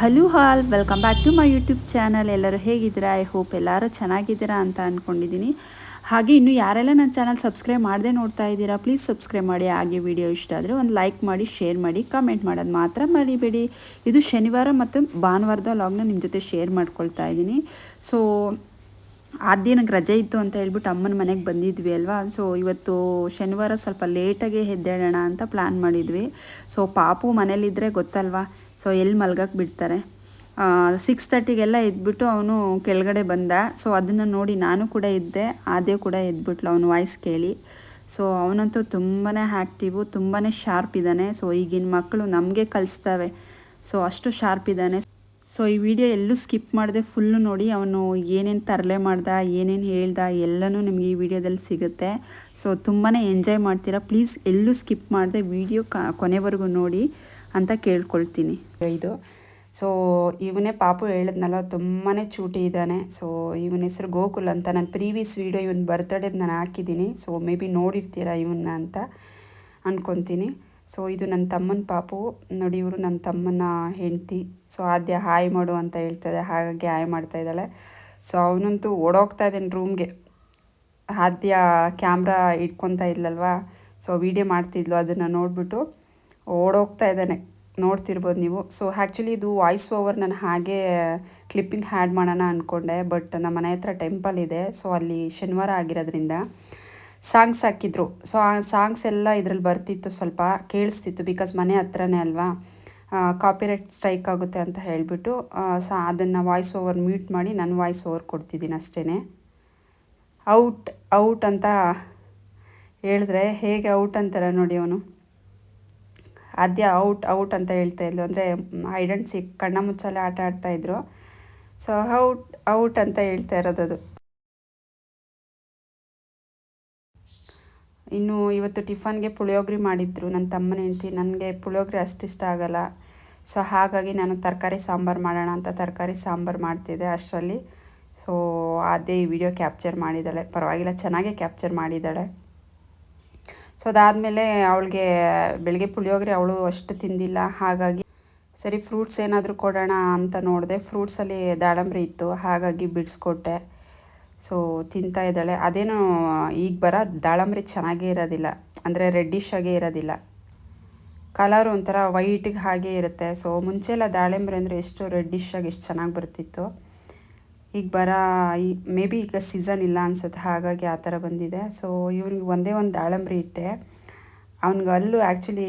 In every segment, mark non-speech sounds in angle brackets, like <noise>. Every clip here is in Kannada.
Hello all, welcome back to my YouTube channel. ಎಲ್ಲರೂ ಹೇಗಿದ್ದೀರಾ? ಐ ಹೋಪ್ ಎಲ್ಲರೂ ಚೆನ್ನಾಗಿದ್ದೀರಾ ಅಂತ ಅಂದ್ಕೊಂಡಿದ್ದೀನಿ ಹಾಗೆ ಇನ್ನು ಯಾರೆಲ್ಲ ನನ್ನ ಚಾನಲ್ ಸಬ್ಸ್ಕ್ರೈಬ್ ಮಾಡದೆ ನೋಡ್ತಾ ಇದ್ದೀರಾ, ಪ್ಲೀಸ್ ಸಬ್ಸ್ಕ್ರೈಬ್ ಮಾಡಿ. ಹಾಗೆ ವಿಡಿಯೋ ಇಷ್ಟ ಆದರೆ ಒಂದು ಲೈಕ್ ಮಾಡಿ, ಶೇರ್ ಮಾಡಿ, ಕಮೆಂಟ್ ಮಾಡೋದು ಮಾತ್ರ ಮರಿಬೇಡಿ. ಇದು ಶನಿವಾರ ಮತ್ತು ಭಾನುವಾರದ ಲಾಗ್ನ ನಿಮ್ಮ ಜೊತೆ ಶೇರ್ ಮಾಡ್ಕೊಳ್ತಾ ಇದ್ದೀನಿ. ಸೊ ಆದ್ಯ ನಂಗೆ ರಜೆ ಇತ್ತು ಅಂತ ಹೇಳ್ಬಿಟ್ಟು ಅಮ್ಮನ ಮನೆಗೆ ಬಂದಿದ್ವಿ ಅಲ್ವಾ? ಸೊ ಇವತ್ತು ಶನಿವಾರ ಸ್ವಲ್ಪ ಲೇಟಾಗೆ ಎದ್ದೇಳೋಣ ಅಂತ ಪ್ಲ್ಯಾನ್ ಮಾಡಿದ್ವಿ. ಸೊ ಪಾಪು ಮನೇಲಿದ್ದರೆ ಗೊತ್ತಲ್ವಾ? ಸೊ ಎಲ್ಲಿ ಮಲ್ಗಕ್ಕೆ ಬಿಡ್ತಾರೆ? ಸಿಕ್ಸ್ ತರ್ಟಿಗೆಲ್ಲ ಎದ್ಬಿಟ್ಟು ಅವನು ಕೆಳಗಡೆ ಬಂದ. ಸೊ ಅದನ್ನು ನೋಡಿ ನಾನು ಕೂಡ ಇದ್ದೆ ಆದ್ಯ ಕೂಡ ಎದ್ಬಿಟ್ಲು ಅವನು ವಾಯ್ಸ್ ಕೇಳಿ. ಸೊ ಅವನಂತೂ ತುಂಬಾ ಆ್ಯಕ್ಟಿವು ತುಂಬಾ ಶಾರ್ಪ್ ಇದ್ದಾನೆ. ಸೊ ಈಗಿನ ಮಕ್ಕಳು ನಮಗೆ ಕಲಿಸ್ತವೆ. ಸೊ ಅಷ್ಟು ಶಾರ್ಪ್ ಇದ್ದಾನೆ. ಸೊ ಈ ವಿಡಿಯೋ ಎಲ್ಲೂ ಸ್ಕಿಪ್ ಮಾಡಿದೆ ಫುಲ್ಲು ನೋಡಿ ಅವನು ಏನೇನು ತರಲೆ ಮಾಡ್ದ, ಏನೇನು ಹೇಳ್ದ, ಎಲ್ಲನೂ ನಿಮಗೆ ಈ ವಿಡಿಯೋದಲ್ಲಿ ಸಿಗುತ್ತೆ. ಸೊ ತುಂಬಾ ಎಂಜಾಯ್ ಮಾಡ್ತೀರಾ? ಪ್ಲೀಸ್ ಎಲ್ಲೂ ಸ್ಕಿಪ್ ಮಾಡಿದೆ ವಿಡಿಯೋ ಕೊನೆವರೆಗೂ ನೋಡಿ. ಅಂತ ಕೇಳ್ಕೊಳ್ತೀನಿ. ಇದು. ಸೊ ಇವನೇ ಪಾಪು ಹೇಳಿದ್ನಲ್ಲ ತುಂಬಾ ಚೂಟಿ ಇದ್ದಾನೆ. ಸೊ ಇವನ ಹೆಸರು ಗೋಕುಲ್ ಅಂತ. ನಾನು ಪ್ರೀವಿಯಸ್ ವೀಡಿಯೋ ಇವನ್ ಬರ್ತಡೇದು ನಾನು ಹಾಕಿದ್ದೀನಿ. ಸೊ ಮೇ ಬಿ ನೋಡಿರ್ತೀರಾ ಇವನ್ನ ಅಂತ ಅನ್ಕೊತೀನಿ. ಸೊ ಇದು ನನ್ನ ತಮ್ಮನ ಪಾಪು. ನೋಡಿ, ಇವರು ನನ್ನ ತಮ್ಮನ ಹೆಂಡ್ತಿ. ಸೊ ಆದ್ಯ ಹಾಯ್ ಮಾಡು ಅಂತ ಹೇಳ್ತದೆ ಹಾಗಾಗಿ ಹಾಯ್ ಮಾಡ್ತಾ ಇದ್ದಾಳೆ. ಸೊ ಅವನಂತೂ ಓಡೋಗ್ತಾ ಇದ್ದಾನೆ ರೂಮ್ಗೆ ಆದ್ಯ ಕ್ಯಾಮ್ರಾ ಇಟ್ಕೊತಾ ಇದ್ಲಲ್ವಾ? ಸೊ ವೀಡಿಯೋ ಮಾಡ್ತಿದ್ಲು. ಅದನ್ನು ನೋಡಿಬಿಟ್ಟು ಓಡೋಗ್ತಾ ಇದ್ದಾನೆ. ನೋಡ್ತಿರ್ಬೋದು ನೀವು. ಸೊ ಆ್ಯಕ್ಚುಲಿ ಇದು ವಾಯ್ಸ್ ಓವರ್ ನಾನು ಹಾಗೆ ಕ್ಲಿಪ್ಪಿಂಗ್ ಹ್ಯಾಡ್ ಮಾಡೋಣ ಅಂದ್ಕೊಂಡೆ ಬಟ್ ನಮ್ಮ ಮನೆ ಹತ್ರ ಟೆಂಪಲ್ ಇದೆ. ಸೊ ಅಲ್ಲಿ ಶನಿವಾರ ಆಗಿರೋದ್ರಿಂದ ಸಾಂಗ್ಸ್ ಹಾಕಿದ್ರು. ಸೊ ಆ ಸಾಂಗ್ಸ್ ಎಲ್ಲ ಇದ್ರಲ್ಲಿ ಬರ್ತಿತ್ತು ಸ್ವಲ್ಪ ಕೇಳಿಸ್ತಿತ್ತು. ಬಿಕಾಸ್ ಮನೆ ಹತ್ರನೇ ಅಲ್ವಾ? ಕಾಪಿರೈಟ್ ಸ್ಟ್ರೈಕ್ ಆಗುತ್ತೆ ಅಂತ ಹೇಳಿಬಿಟ್ಟು ಸ ಅದನ್ನು ವಾಯ್ಸ್ ಓವರ್ ಮ್ಯೂಟ್ ಮಾಡಿ ನಾನು ವಾಯ್ಸ್ ಓವರ್ ಕೊಡ್ತಿದ್ದೀನಿ ಅಷ್ಟೇ ಔಟ್ ಔಟ್ ಅಂತ ಹೇಳಿದ್ರೆ ಹೇಗೆ ಔಟ್ ಅಂತಾರೆ ನೋಡಿ ಅವನು. ಆದ್ಯ ಔಟ್ ಔಟ್ ಅಂತ ಹೇಳ್ತಾ ಇದ್ಲು. ಅಂದರೆ ಹೈಡ್ ಆ್ಯಂಡ್ ಸಿಕ್ ಕಣ್ಣ ಮುಚ್ಚಾಲೆ ಆಟ ಆಡ್ತಾ ಇದ್ರು. ಸೊ ಔಟ್ ಔಟ್ ಅಂತ ಹೇಳ್ತಾ ಇರೋದದು ಇನ್ನು ಇವತ್ತು ಟಿಫನ್ಗೆ ಪುಳಿಯೋಗರೆ ಮಾಡಿದ್ರು. ನನ್ನ ತಮ್ಮನ ಹೆಂಡ್ತಿ. ನನಗೆ ಪುಳಿಯೋಗರೆ ಅಷ್ಟಿಷ್ಟ ಆಗಲ್ಲ. ಸೊ ಹಾಗಾಗಿ ನಾನು ತರಕಾರಿ ಸಾಂಬಾರು ಮಾಡೋಣ ಅಂತ ತರಕಾರಿ ಸಾಂಬಾರು ಮಾಡ್ತಿದ್ದೆ ಅಷ್ಟರಲ್ಲಿ. ಸೊ ಅದೇ ಈ ವಿಡಿಯೋ ಕ್ಯಾಪ್ಚರ್ ಮಾಡಿದ್ದಾಳೆ. ಪರವಾಗಿಲ್ಲ, ಚೆನ್ನಾಗೇ ಕ್ಯಾಪ್ಚರ್ ಮಾಡಿದ್ದಾಳೆ. ಸೊ ಅದಾದಮೇಲೆ ಅವಳಿಗೆ ಬೆಳಗ್ಗೆ ಪುಳಿಯೋಗರೆ ಅವಳು ಅಷ್ಟು ತಿಂದಿಲ್ಲ. ಹಾಗಾಗಿ ಸರಿ ಫ್ರೂಟ್ಸ್ ಏನಾದರೂ ಕೊಡೋಣ ಅಂತ ನೋಡಿದೆ. ಫ್ರೂಟ್ಸಲ್ಲಿ ದಾಳಂಬ್ರಿ ಇತ್ತು. ಹಾಗಾಗಿ ಬಿಡಿಸ್ಕೊಟ್ಟೆ. ಸೊ ತಿಂತಾ ಇದ್ದಾಳೆ. ಅದೇನು ಈಗ ಬರೋ ದಾಳಂಬ್ರಿ ಚೆನ್ನಾಗೇ ಇರೋದಿಲ್ಲ. ಅಂದರೆ ರೆಡ್ಡಿಶ್ ಆಗೇ ಇರೋದಿಲ್ಲ. ಕಲರ್ ಒಂಥರ ವೈಟಿಗೆ ಹಾಗೆ ಇರುತ್ತೆ. ಸೊ ಮುಂಚೆಲ್ಲ ದಾಳಿಂಬ್ರಿ ಅಂದರೆ ಎಷ್ಟು ರೆಡ್ಡಿಶ್ ಆಗಿ ಎಷ್ಟು ಚೆನ್ನಾಗಿ ಬರ್ತಿತ್ತು. ಈಗ ಬರ ಈ, ಮೇ ಬಿ ಈಗ ಸೀಸನ್ ಇಲ್ಲ ಅನ್ಸುತ್ತೆ. ಹಾಗಾಗಿ ಆ ಥರ ಬಂದಿದೆ. ಸೊ ಇವ್ನಿಗೆ ಒಂದೇ ಒಂದು ದಾಳಂಬ್ರಿ ಇಟ್ಟೆ. ಅವ್ನಿಗೆ ಅಲ್ಲೂ ಆ್ಯಕ್ಚುಲಿ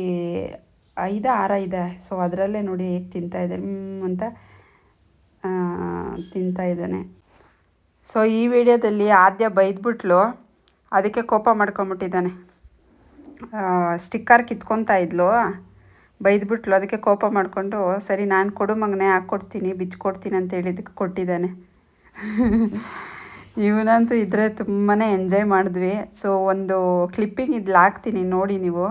ಐದ, ಆರ ಇದೆ. ಸೊ ಅದರಲ್ಲೇ ನೋಡಿ ಹೇಗೆ ತಿಂತಾ ಇದ್ದಾನೆ ಅಂತ ತಿಂತಾ ಇದ್ದಾನೆ. ಸೊ ಈ ವಿಡಿಯೋದಲ್ಲಿ ಆದ್ಯ ಬೈದ್ಬಿಟ್ಲು. ಅದಕ್ಕೆ ಕೋಪ ಮಾಡ್ಕೊಂಬಿಟ್ಟಿದ್ದಾನೆ. ಸ್ಟಿಕ್ಕರ್ ಕಿತ್ಕೊತಾ ಇದ್ಲು. ಬೈದ್ಬಿಟ್ಲು. ಅದಕ್ಕೆ ಕೋಪ ಮಾಡಿಕೊಂಡು, ಸರಿ, ನಾನು ಕೊಡು ಮಗನೇ, ಹಾಕ್ಕೊಡ್ತೀನಿ, ಬಿಚ್ಕೊಡ್ತೀನಿ ಅಂತ ಹೇಳಿದ್ದಕ್ಕೆ ಕೊಟ್ಟಿದ್ದಾನೆ. <laughs> ಇವನಂತೂ ಇದ್ರೆ ತುಂಬಾ ಎಂಜಾಯ್ ಮಾಡಿದ್ವಿ. ಸೊ ಒಂದು ಕ್ಲಿಪ್ಪಿಂಗ್ ಇದ್ಲ ಹಾಕ್ತೀನಿ, ನೋಡಿ ನೀವು.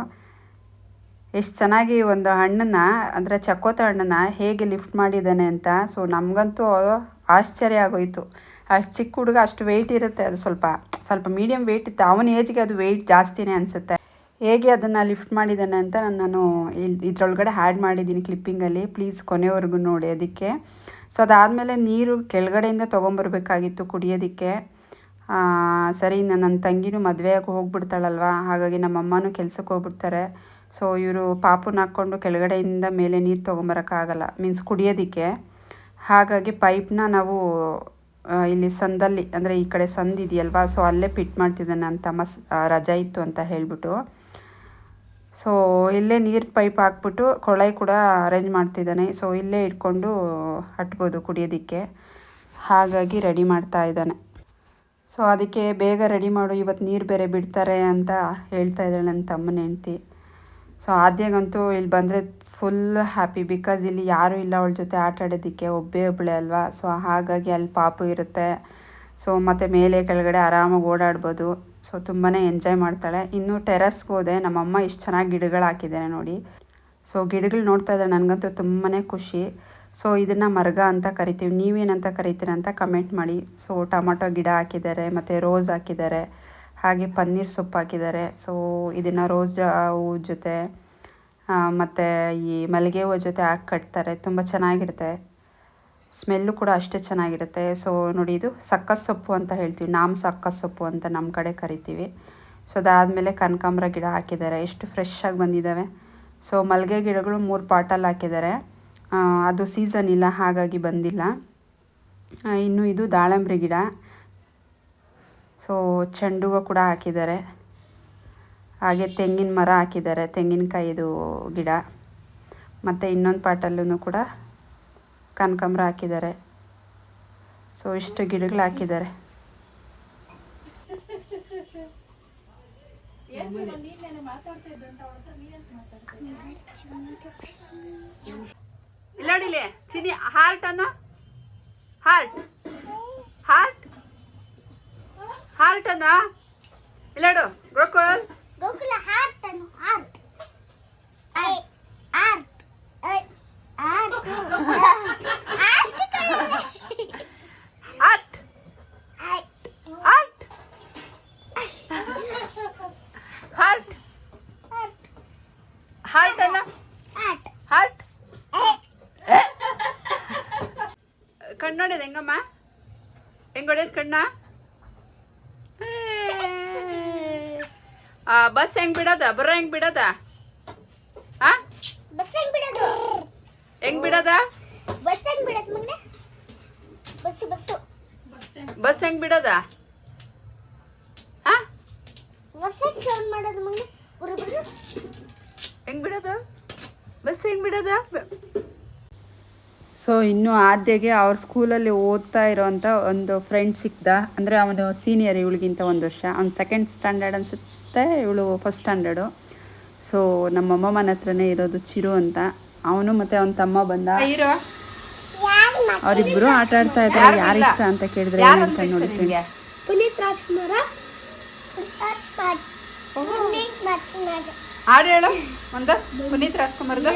ಎಷ್ಟು ಚೆನ್ನಾಗಿ ಒಂದು ಹಣ್ಣನ್ನು, ಅಂದರೆ ಚಕೋತ ಹಣ್ಣನ್ನು ಹೇಗೆ ಲಿಫ್ಟ್ ಮಾಡಿದ್ದಾನೆ ಅಂತ. ಸೊ ನಮಗಂತೂ ಆಶ್ಚರ್ಯ ಆಗೋಯ್ತು. ಅಷ್ಟು ಚಿಕ್ಕ ಹುಡುಗ ಅಷ್ಟು ವೆಯ್ಟ್ ಇರುತ್ತೆ, ಅದು ಸ್ವಲ್ಪ ಸ್ವಲ್ಪ ಮೀಡಿಯಮ್ ವೆಯ್ಟ್ ಇತ್ತು. ಅವನ ಏಜ್ಗೆ ಅದು ವೆಯ್ಟ್ ಜಾಸ್ತಿನೇ ಅನಿಸುತ್ತೆ. ಹೇಗೆ ಅದನ್ನು ಲಿಫ್ಟ್ ಮಾಡಿದ್ದಾನೆ ಅಂತ ನಾನು ಇಲ್ಲಿ ಇದರೊಳಗಡೆ ಹ್ಯಾಡ್ ಮಾಡಿದ್ದೀನಿ ಕ್ಲಿಪ್ಪಿಂಗಲ್ಲಿ ಪ್ಲೀಸ್ ಕೊನೆವರೆಗೂ ನೋಡಿ ಅದಕ್ಕೆ. ಸೊ ಅದಾದಮೇಲೆ ನೀರು ಕೆಳಗಡೆಯಿಂದ ತೊಗೊಂಬರ್ಬೇಕಾಗಿತ್ತು ಕುಡಿಯೋದಕ್ಕೆ. ಸರಿ ನನ್ನ ತಂಗಿನೂ ಮದುವೆಯಾಗಿ ಹೋಗ್ಬಿಡ್ತಾಳಲ್ವ? ಹಾಗಾಗಿ ನಮ್ಮಮ್ಮನೂ ಕೆಲಸಕ್ಕೆ ಹೋಗ್ಬಿಡ್ತಾರೆ. ಸೊ ಇವರು ಪಾಪುನ ಹಾಕ್ಕೊಂಡು ಕೆಳಗಡೆಯಿಂದ ಮೇಲೆ ನೀರು ತೊಗೊಂಬರೋಕ್ಕಾಗಲ್ಲ ಮೀನ್ಸ್ ಕುಡಿಯೋದಕ್ಕೆ. ಹಾಗಾಗಿ ಪೈಪ್ನ ನಾವು ಇಲ್ಲಿ ಸಂದಲ್ಲಿ, ಅಂದರೆ ಈ ಕಡೆ ಸಂದ್ ಇದೆಯಲ್ವಾ ಸೊ ಅಲ್ಲೇ ಪಿಟ್ ಮಾಡ್ತಿದ್ದೆ ನನ್ನ ತಮ್ಮ ರಜಾ ಇತ್ತು ಅಂತ ಹೇಳಿಬಿಟ್ಟು. ಸೊ ಇಲ್ಲೇ ನೀರು ಪೈಪ್ ಹಾಕ್ಬಿಟ್ಟು ಕೊಳಾಯಿ ಕೂಡ ಅರೇಂಜ್ ಮಾಡ್ತಿದ್ದಾನೆ. ಸೊ ಇಲ್ಲೇ ಇಟ್ಕೊಂಡು ಹಟ್ಬೋದು ಕುಡಿಯೋದಕ್ಕೆ. ಹಾಗಾಗಿ ರೆಡಿ ಮಾಡ್ತಾ ಇದ್ದಾನೆ. ಸೊ ಅದಕ್ಕೆ ಬೇಗ ರೆಡಿ ಮಾಡು ಇವತ್ತು ನೀರು ಬೇರೆ ಬಿಡ್ತಾರೆ ಅಂತ ಹೇಳ್ತಾ ಇದ್ದಾಳೆ ನನ್ನ ತಮ್ಮನ ಹೆಂಡ್ತಿ. ಸೊ ಆದ್ಯಾಗಂತೂ ಇಲ್ಲಿ ಬಂದರೆ ಫುಲ್ ಹ್ಯಾಪಿ ಬಿಕಾಸ್ ಇಲ್ಲಿ ಯಾರೂ ಇಲ್ಲ, ಅವಳ ಜೊತೆ ಆಟ ಆಡೋದಕ್ಕೆ ಒಬ್ಬೇ ಒಬ್ಬಳೆ ಅಲ್ವಾ? ಸೊ ಹಾಗಾಗಿ ಅಲ್ಲಿ ಪಾಪು ಇರುತ್ತೆ. ಸೊ ಮತ್ತು ಮೇಲೆ ಕೆಳಗಡೆ ಆರಾಮಾಗಿ ಓಡಾಡ್ಬೋದು. ಸೊ ತುಂಬಾ ಎಂಜಾಯ್ ಮಾಡ್ತಾಳೆ. ಇನ್ನು ಟೆರಸ್ಗೆ ಹೋದೆ. ನಮ್ಮಮ್ಮ ಇಷ್ಟು ಚೆನ್ನಾಗಿ ಗಿಡಗಳು ಹಾಕಿದ್ದಾರೆ ನೋಡಿ. ಸೊ ಗಿಡಗಳು ನೋಡ್ತಾ ಇದ್ದಾರೆ ನನಗಂತೂ ತುಂಬಾ ಖುಷಿ. ಸೊ ಇದನ್ನು ಮರ್ಗ ಅಂತ ಕರಿತೀವಿ. ನೀವೇನಂತ ಕರಿತೀರ ಅಂತ ಕಮೆಂಟ್ ಮಾಡಿ. ಸೊ ಟೊಮೊಟೊ ಗಿಡ ಹಾಕಿದ್ದಾರೆ ಮತ್ತು ರೋಸ್ ಹಾಕಿದ್ದಾರೆ ಹಾಗೆ ಪನ್ನೀರ್ ಸೊಪ್ಪು ಹಾಕಿದ್ದಾರೆ ಸೊ ಇದನ್ನು ರೋಸ್ ಹೂ ಜೊತೆ ಮತ್ತು ಈ ಮಲ್ಲಿಗೆ ಹೂವು ಜೊತೆ ಹಾಕಿ ಕಟ್ತಾರೆ. ತುಂಬ ಚೆನ್ನಾಗಿರುತ್ತೆ. ಸ್ಮೆಲ್ಲು ಕೂಡ ಅಷ್ಟೇ ಚೆನ್ನಾಗಿರುತ್ತೆ. ಸೊ ನೋಡಿ ಇದು ಸಕ್ಕಸ್ ಸೊಪ್ಪು ಅಂತ ಹೇಳ್ತೀವಿ. ನಾಮ್ ಸಕ್ಕಸ್ ಸೊಪ್ಪು ಅಂತ ನಮ್ಮ ಕಡೆ ಕರಿತೀವಿ. ಸೊ ಅದಾದಮೇಲೆ ಕನಕಾಂಬರ ಗಿಡ ಹಾಕಿದ್ದಾರೆ. ಎಷ್ಟು ಫ್ರೆಶ್ ಆಗಿ ಬಂದಿದ್ದಾವೆ. ಸೊ ಮಲ್ಲಿಗೆ ಗಿಡಗಳು ಮೂರು ಪಾಟಲ್ಲಿ ಹಾಕಿದ್ದಾರೆ. ಅದು ಸೀಸನ್ ಇಲ್ಲ, ಹಾಗಾಗಿ ಬಂದಿಲ್ಲ. ಇನ್ನು ಇದು ದಾಳಂಬ್ರಿ ಗಿಡ. ಸೊ ಚೆಂಡು ಹೂವು ಕೂಡ ಹಾಕಿದ್ದಾರೆ. ಹಾಗೆ ತೆಂಗಿನ ಮರ ಹಾಕಿದ್ದಾರೆ. ತೆಂಗಿನಕಾಯಿದು ಗಿಡ. ಮತ್ತು ಇನ್ನೊಂದು ಪಾಟಲ್ಲೂ ಕೂಡ ಕನಕಾಂಬರ ಹಾಕಿದ್ದಾರೆ. ಸೊ ಇಷ್ಟು ಗಿಡಗಳು ಹಾಕಿದ್ದಾರೆ. ಇಲ್ಲ ನೋಡಿಲಿ ಚಿನಿ ಹಾರ್ಟ್ ಅನ್ನ? ಹಾರ್ಟ್ ಹಾರ್ಟ್ ಹಾರ್ಟ್ ಅನ್ನ? ಇಲ್ಲಾಡು ಗೋಕುಲ್? ಗೋಕುಲ ಹಾರ್ಟ್ ಅನ್ನು heart I heart I heart heart heart heart heart heart ಅನ್ನ ಹಾರ್ಟ್ ಹಾರ್ಟ್ ಕಣ್ಣು ಹೊಡೆಯೋದು ಹೆಂಗಮ್ಮ? ಹೆಂಗೆ ಹೊಡೆಯೋದು ಕಣ್ಣ. ಆ, ಬಸ್ ಹೆಂಗ್ ಬಿಡೋದ? ಬರೋ ಹೆಂಗ್ ಬಿಡೋದ? ಆ? ಬಸ್ ಹೆಂಗ್ ಬಿಡೋದು? ಹೆಂಗ್ ಬಿಡೋದ? ಬಸ್ ಹೆಂಗ್ ಬಿಡೋದು ಮಗನೆ? ಬಸ್ ಬಸ್ ಬಸ್ ಹೆಂಗ್ ಬಿಡೋದ? ಆ? ಬಸ್ ಹೆಂಗ್ ಸೌಂಡ್ ಮಾಡೋದು ಮಗನೆ? ಹೆಂಗ್ ಬಿಡೋದು? ಬಸ್ ಹೆಂಗ್ ಬಿಡೋದ? ಸೊ ಇನ್ನು ಆದ್ಯಗೆ ಅವ್ರ ಸ್ಕೂಲಲ್ಲಿ ಓದ್ತಾ ಇರೋವಂಥ ಒಂದು ಫ್ರೆಂಡ್ ಸಿಕ್ದ. ಅಂದರೆ ಅವನು ಸೀನಿಯರ್ ಇವಳಿಗಿಂತ ಒಂದು ವರ್ಷ. ಅವ್ನು ಸೆಕೆಂಡ್ ಸ್ಟ್ಯಾಂಡರ್ಡ್ ಅನಿಸುತ್ತೆ ಇವಳು ಫಸ್ಟ್ ಸ್ಟ್ಯಾಂಡರ್ಡು ಸೊ ನಮ್ಮ ಮನೆ ಹತ್ರನೇ ಇರೋದು ಚಿರು ಅಂತ. ಅವನು ಮತ್ತು ಅವನ ತಮ್ಮ ಬಂದ. ಅವರಿಬ್ಬರು ಆಟ ಆಡ್ತಾ ಇದ್ದಾರೆ ಯಾರು ಇಷ್ಟ ಅಂತ ಕೇಳಿದ್ರೆ ಏನಂತ ನೋಡಿ ಫ್ರೆಂಡ್ಸ್ ಪುನೀತ್ ರಾಜ್ಕುಮಾರ ಪುನೀತ್ ರಾಜ್ಕುಮಾರ. ಹಾಡು ಹೇಳು? ಒಂದು ಪುನೀತ್ ರಾಜ್ಕುಮಾರ್ದು.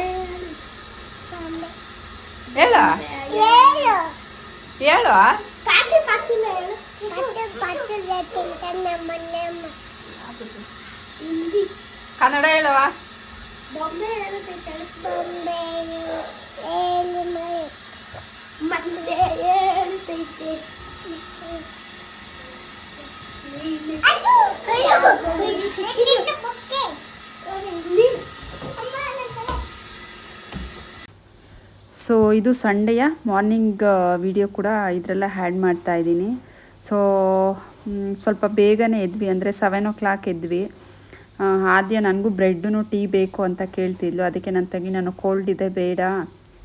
ಹೇಳ? ಹೇಳು. ಹೇಳು? ಪಾಟಿ ಪಾಟಿಲ್ಲ ಸೊ ಇದು ಸಂಡೆಯ ಮಾರ್ನಿಂಗ್ ವಿಡಿಯೋ ಕೂಡ ಇದರೆಲ್ಲ ಹ್ಯಾಡ್ ಮಾಡ್ತಾ ಇದ್ದೀನಿ. ಸೊ ಸ್ವಲ್ಪ ಬೇಗನೆ ಎದ್ವಿ. ಅಂದರೆ ಸೆವೆನ್ ಓ ಕ್ಲಾಕ್ ಎದ್ವಿ ಆದ್ಯ ನನಗೂ ಬ್ರೆಡ್ಡು ಟೀ ಬೇಕು ಅಂತ ಕೇಳ್ತಿದ್ಲು. ಅದಕ್ಕೆ ನನ್ನ ತಂಗಿ, ನಾನು ಕೋಲ್ಡ್ ಇದೆ, ಬೇಡ.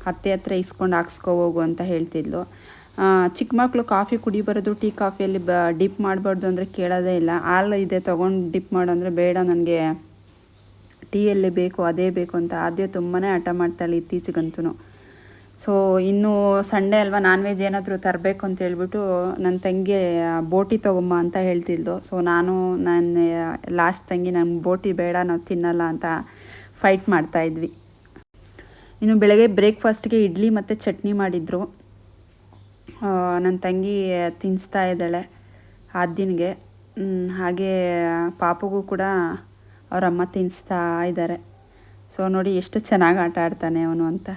ಹತ್ತೆ ಹತ್ರ ಇಸ್ಕೊಂಡು ಹಾಕ್ಸ್ಕೊ ಹೋಗು ಅಂತ ಹೇಳ್ತಿದ್ಲು. ಚಿಕ್ಕ ಮಕ್ಕಳು ಕಾಫಿ ಕುಡಿ ಟೀ ಕಾಫಿಯಲ್ಲಿ ಬ ಡಿಪ್ ಮಾಡಬಾರ್ದು ಅಂದರೆ ಕೇಳೋದೇ ಇಲ್ಲ. ಹಾಲು ಇದೆ, ತೊಗೊಂಡು ಡಿಪ್ ಮಾಡು ಅಂದರೆ ಬೇಡ. ನನಗೆ ಟೀಯಲ್ಲಿ ಬೇಕು, ಅದೇ ಬೇಕು ಅಂತ. ಆದ್ಯ ತುಂಬಾ ಹಠ ಮಾಡ್ತಾಳೆ ಇತ್ತೀಚೆಗಂತೂ ಸೊ ಇನ್ನು ಸಂಡೇ ಅಲ್ವಾ ನಾನ್ ವೆಜ್ ಏನಾದರೂ ತರಬೇಕು ಅಂತ ಹೇಳ್ಬಿಟ್ಟು ನನ್ನ ತಂಗಿ ಬೋಟಿ ತೊಗೊಂಬ ಅಂತ ಹೇಳ್ತಿದ್ಲು. ಸೊ ನಾನು ನನ್ನ ಲಾಸ್ಟ್ ತಂಗಿ ನಂಗೆ ಬೋಟಿ ಬೇಡ, ನಾವು ತಿನ್ನಲ್ಲ ಅಂತ ಫೈಟ್ ಮಾಡ್ತಾ ಇದ್ವಿ. ಇನ್ನು ಬೆಳಗ್ಗೆ ಬ್ರೇಕ್ಫಾಸ್ಟ್ಗೆ ಇಡ್ಲಿ ಮತ್ತು ಚಟ್ನಿ ಮಾಡಿದರು. ನನ್ನ ತಂಗಿ ತಿನ್ನಿಸ್ತಾ ಇದ್ದಾಳೆ ದಿನಗೆ ಹಾಗೆ ಪಾಪುಗೂ ಕೂಡ ಅವರಮ್ಮ ತಿನ್ನಿಸ್ತಾ ಇದ್ದಾರೆ ಸೊ ನೋಡಿ ಎಷ್ಟು ಚೆನ್ನಾಗಿ ಆಟ ಆಡ್ತಾನೆ ಅವನು ಅಂತ.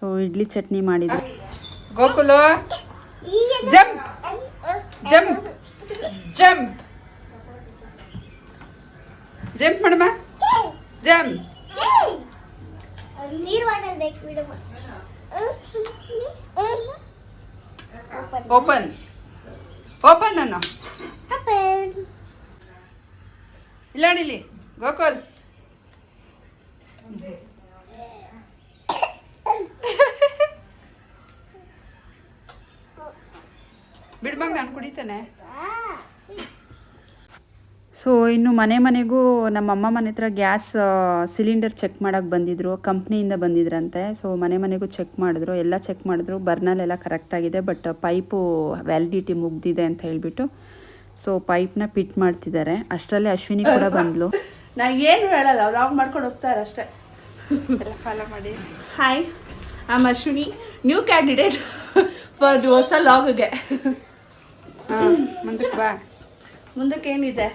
ಸೊ ಇಡ್ಲಿ ಚಟ್ನಿ ಮಾಡಿದ್ರು. Gokula? Jump. Jump. Jump. Jump ಮಾಡಮ್ಮ ಜಂಪ್. ನೀರು ಬಾಟಲ್ ಬಿಡಮ್ಮ ಓಪನ್. ಓಪನ್ ನಾನು ಇಲ್ಲ ನೀಲಿ ಗೋಕುಲ್. ಬಿಡ್ಬಂಗ ನಾನು ಕುಡಿತಾನೆ. ಸೊ ಇನ್ನು ಮನೆ ಮನೆಗೂ ನಮ್ಮ ಅಮ್ಮ ಮನೆ ಹತ್ರ ಗ್ಯಾಸ್ ಸಿಲಿಂಡರ್ ಚೆಕ್ ಮಾಡೋಕ್ಕೆ ಬಂದಿದ್ರು ಕಂಪ್ನಿಯಿಂದ ಬಂದಿದ್ರಂತೆ. ಸೊ ಮನೆ ಮನೆಗೂ ಚೆಕ್ ಮಾಡಿದ್ರು ಎಲ್ಲ ಚೆಕ್ ಮಾಡಿದ್ರು ಬರ್ನಲ್ಲೆಲ್ಲ ಕರೆಕ್ಟಾಗಿದೆ ಬಟ್ ಪೈಪು ವ್ಯಾಲಿಡಿಟಿ ಮುಗ್ದಿದೆ ಅಂತ ಹೇಳ್ಬಿಟ್ಟು ಸೊ ಪೈಪ್ನ ಪಿಟ್ ಮಾಡ್ತಿದ್ದಾರೆ. ಅಷ್ಟರಲ್ಲೇ ಅಶ್ವಿನಿ ಕೂಡ ಬಂದ್ಲು. <laughs> ನಾ ಏನು ಹೇಳಲ್ಲ ವ್ಲಾಗ್ ಮಾಡ್ಕೊಂಡು ಹೋಗ್ತಾರೆ ಅಷ್ಟೇ. ಎಲ್ಲ ಫಾಲೋ ಮಾಡಿ. Hi am Ashwini new candidate for ಹೊಸ ಲಾಗ್ಗೆ ಮುಂದಕ್ಕೆ ಬಾ. ಮುಂದಕ್ಕೆ ಏನಿದೆ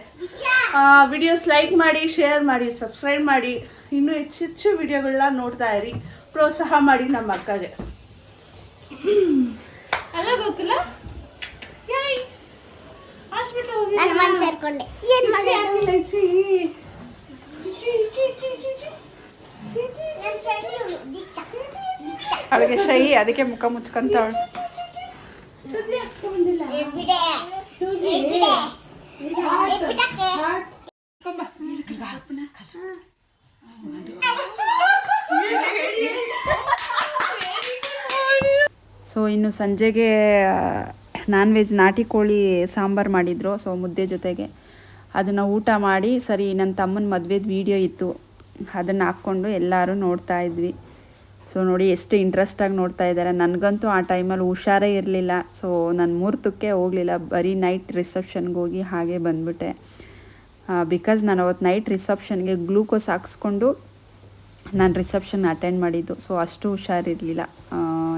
ವಿಡಿಯೋಸ್ ಲೈಕ್ ಮಾಡಿ ಶೇರ್ ಮಾಡಿ ಸಬ್ಸ್ಕ್ರೈಬ್ ಮಾಡಿ ಇನ್ನೂ ಹೆಚ್ಚು ಹೆಚ್ಚು ವಿಡಿಯೋಗಳನ್ನ ನೋಡ್ತಾ ಇರಿ. ಪ್ರೋತ್ಸಾಹ ಮಾಡಿ ನಮ್ಮ ಅಕ್ಕಗೆ. ಅಲ್ಲ ಯಾಯ್? ಹಾಸ್ಪಿಟಲ್ ಸೇರ್ಕೊಂಡೆ. ಏನ್ ದೀಕ್ಷಾ. ಅವಳಿಗೆ ಶೈ ಅದಕ್ಕೆ ಮುಖ ಮುಚ್ಕೊಂತಾವಳು. ಸೊ ಇನ್ನು ಸಂಜೆಗೆ ನಾನ್ ವೆಜ್ ನಾಟಿ ಕೋಳಿ ಸಾಂಬಾರು ಮಾಡಿದರು. ಸೊ ಮುದ್ದೆ ಜೊತೆಗೆ ಅದನ್ನು ಊಟ ಮಾಡಿ ಸರಿ ನನ್ನ ತಮ್ಮನ ಮದುವೆದು ವೀಡಿಯೋ ಇತ್ತು. ಅದನ್ನು ಹಾಕ್ಕೊಂಡು ಎಲ್ಲರೂ ನೋಡ್ತಾ ಇದ್ವಿ. ಸೊ ನೋಡಿ ಎಷ್ಟು ಇಂಟ್ರೆಸ್ಟಾಗಿ ನೋಡ್ತಾ ಇದ್ದಾರೆ ನನಗಂತೂ ಆ ಟೈಮಲ್ಲಿ ಹುಷಾರೇ ಇರಲಿಲ್ಲ. ಸೊ ನಾನು ಮೂರ್ತಕ್ಕೆ ಹೋಗಲಿಲ್ಲ. ಬರೀ ನೈಟ್ ರಿಸೆಪ್ಷನ್ಗೆ ಹೋಗಿ ಹಾಗೆ ಬಂದ್ಬಿಟ್ಟೆ. ಬಿಕಾಸ್ ನಾನು ಅವತ್ತು ನೈಟ್ ರಿಸೆಪ್ಷನ್ಗೆ ಗ್ಲೂಕೋಸ್ ಹಾಕ್ಸ್ಕೊಂಡು ನಾನು ರಿಸೆಪ್ಷನ್ ಅಟೆಂಡ್ ಮಾಡಿದ್ದು. ಸೊ ಅಷ್ಟು ಹುಷಾರಿರಲಿಲ್ಲ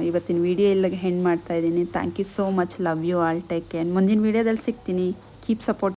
ಇವತ್ತಿನ ವಿಡಿಯೋ ಇಲ್ಲಿಗೆ ಹೆಂಡ್ ಮಾಡ್ತಾ ಇದ್ದೀನಿ. Thank you so much love you all take care ಮುಂದಿನ ವಿಡಿಯೋದಲ್ಲಿ ಸಿಗ್ತೀನಿ. Keep support